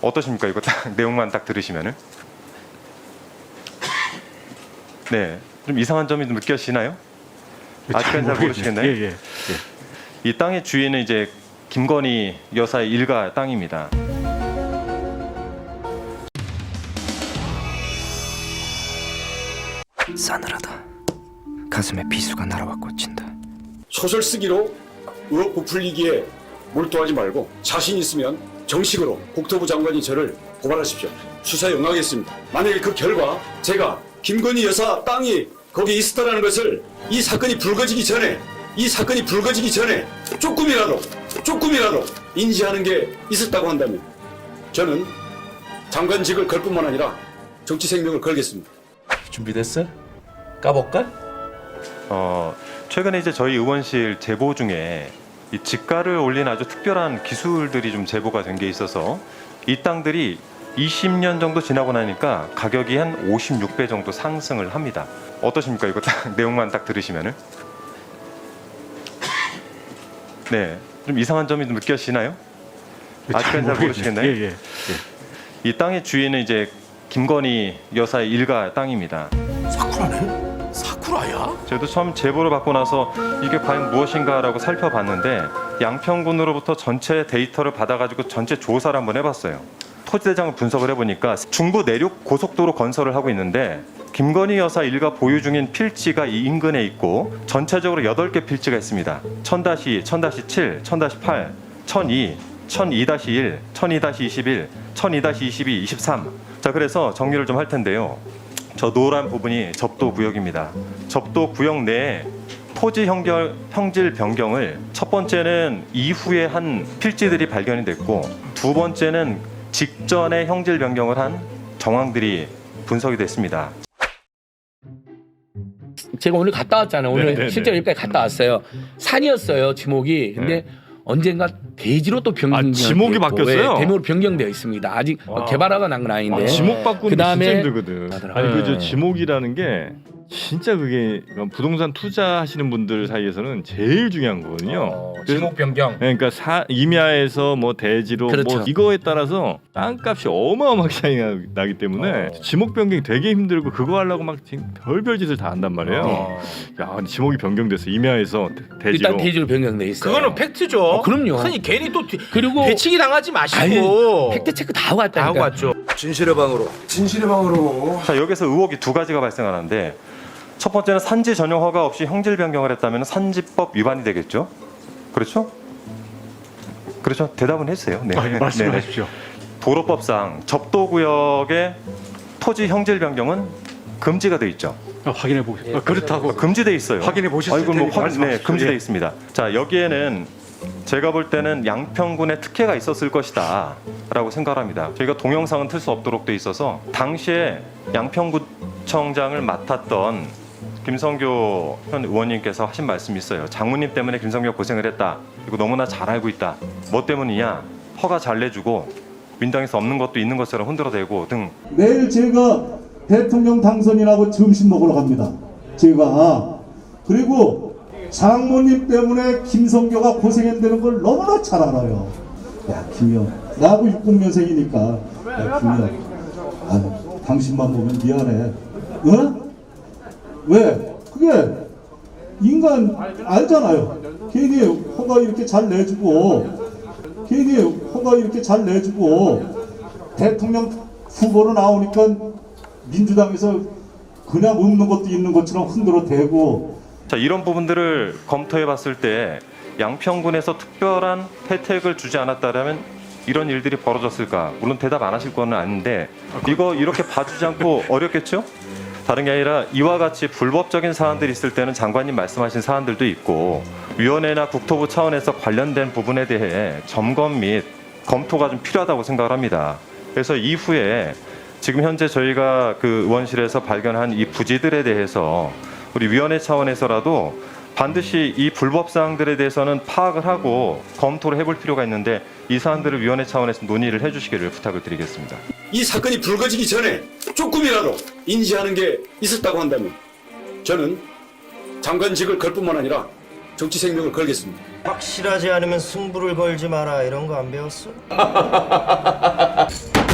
어떠십니까? 이거 딱 내용만 딱 들으시면은 네, 좀 이상한 점이 좀 느껴지나요? 아직까지 잘 모르시겠나요? 예, 예. 이 땅의 주인은 이제 김건희 여사의 일가 땅입니다. 싸늘하다. 가슴에 비수가 날아와 꽂힌다. 소설 쓰기로 의혹 부풀리기에 몰두하지 말고 자신 있으면 정식으로 국토부 장관이 저를 고발하십시오. 수사에 응하겠습니다. 만약에 그 결과 제가 김건희 여사 땅이 거기 있었다는 것을 이 사건이 불거지기 전에 이 사건이 불거지기 전에 조금이라도 조금이라도 인지하는 게 있었다고 한다면 저는 장관직을 걸 뿐만 아니라 정치 생명을 걸겠습니다. 준비됐어? 까볼까? 어, 최근에 이제 저희 의원실 제보 중에 이 집가를 올린 아주 특별한 기술들이 좀 제보가 된 게 있어서 이 땅들이 20년 정도 지나고 나니까 가격이 한 56배 정도 상승을 합니다. 어떠십니까? 이거 딱 내용만 딱 들으시면은 네, 좀 이상한 점이 좀 느껴지나요? 아직까지 잘 모르시겠나요? 예, 예. 이 땅의 주인은 이제 김건희 여사의 일가 땅입니다. 사쿠라네? 사쿠라야? 저도 처음 제보를 받고 나서 이게 과연 무엇인가라고 살펴봤는데 양평군으로부터 전체 데이터를 받아가지고 전체 조사를 한번 해봤어요. 토지대장을 분석을 해보니까 중부 내륙 고속도로 건설을 하고 있는데 김건희 여사 일가 보유 중인 필지가 이 인근에 있고 전체적으로 8개 필지가 있습니다. 1000-2, 1000-7, 1000-8, 1002, 1002-1, 1002-21, 1002-22, 23. 자, 그래서 정리를 좀 할 텐데요. 저 노란 부분이 접도 구역입니다. 접도 구역 내에 토지 형결, 형질 변경을 첫 번째는 이후에 한 필지들이 발견이 됐고 두 번째는 직전에 형질 변경을 한 정황들이 분석이 됐습니다. 제가 오늘 갔다 왔잖아요. 오늘 네네네. 실제로 여기까지 갔다 왔어요. 산이었어요, 지목이. 근데 언젠가 대지로 또 변경. 아, 지목이 바뀌었어요? 대목으로 변경되어 있습니다. 아직 와. 개발화가 난 건 아닌데. 아, 지목 바꾸는 게 그다음에- 진짜 힘들거든. 아니 그저 네. 지목이라는 게 진짜 그게 부동산 투자하시는 분들 사이에서는 제일 중요한 거거든요. 어, 지목 변경. 그러니까 사, 임야에서 뭐 대지로 그렇죠. 뭐 이거에 따라서 땅값이 어마어마하게 차이가 나기 때문에 어. 지목 변경이 되게 힘들고 그거 하려고 막 지금 별별 짓을 다 한단 말이에요. 어. 야, 근데 지목이 변경됐어. 임야에서 대- 대지로. 일단 대지로 변경돼 있어요. 그거는 팩트죠. 어, 그럼요. 아니 괜히 또 뒤- 그리고 대치기 당하지 마시고 아니, 팩트 체크 다 하고 다 하고 왔다니까. 왔죠. 진실의 방으로 진실의 방으로 자 여기서 의혹이 두 가지가 발생하는데 첫 번째는 산지 전용 허가 없이 형질 변경을 했다면 산지법 위반이 되겠죠? 그렇죠? 그렇죠? 대답은 해주세요. 네. 아, 예. 말씀하십시오. 도로법상 접도 구역의 토지 형질 변경은 금지가 돼 있죠. 아, 확인해 보세요. 아, 그렇다고. 금지돼 있어요. 확인해 보셨을 아이고, 뭐 테니까 확- 네, 말씀하십시오. 금지돼 예. 있습니다. 자 여기에는 제가 볼 때는 양평군의 특혜가 있었을 것이다라고 생각합니다. 저희가 동영상은 틀 수 없도록 돼 있어서 당시에 양평구청장을 맡았던 김성교 현 의원님께서 하신 말씀이 있어요. 장모님 때문에 김성교 고생을 했다. 이거 너무나 잘 알고 있다. 뭐 때문이냐? 허가 잘 내주고 민당에서 없는 것도 있는 것처럼 흔들어대고 등 내일 제가 대통령 당선인하고 점심 먹으러 갑니다. 제가 그리고 장모님 때문에 김성교가 고생한다는 걸 너무나 잘 알아요. 야 김영, 나하고 60년생이니까 야 김영, 아 당신만 보면 미안해. 어? 왜? 그게 인간 알잖아요. 괜히 허가 이렇게 잘 내주고 괜히 허가 이렇게 잘 내주고 대통령 후보로 나오니까 민주당에서 그냥 없는 것도 있는 것처럼 흔들어 대고 자 이런 부분들을 검토해 봤을 때 양평군에서 특별한 혜택을 주지 않았다면 이런 일들이 벌어졌을까? 물론 대답 안 하실 거는 아닌데 이거 이렇게 봐주지 않고 어렵겠죠? 다른 게 아니라 이와 같이 불법적인 사안들이 있을 때는 장관님 말씀하신 사안들도 있고 위원회나 국토부 차원에서 관련된 부분에 대해 점검 및 검토가 좀 필요하다고 생각을 합니다. 그래서 이후에 지금 현재 저희가 그 의원실에서 발견한 이 부지들에 대해서 우리 위원회 차원에서라도 반드시 이 불법 사항들에 대해서는 파악을 하고 검토를 해볼 필요가 있는데 이 사안들을 위원회 차원에서 논의를 해주시기를 부탁을 드리겠습니다. 이 사건이 불거지기 전에 조금이라도 인지하는 게 있었다고 한다면 저는 장관직을 걸 뿐만 아니라 정치 생명을 걸겠습니다. 확실하지 않으면 승부를 걸지 마라 이런 거 안 배웠어?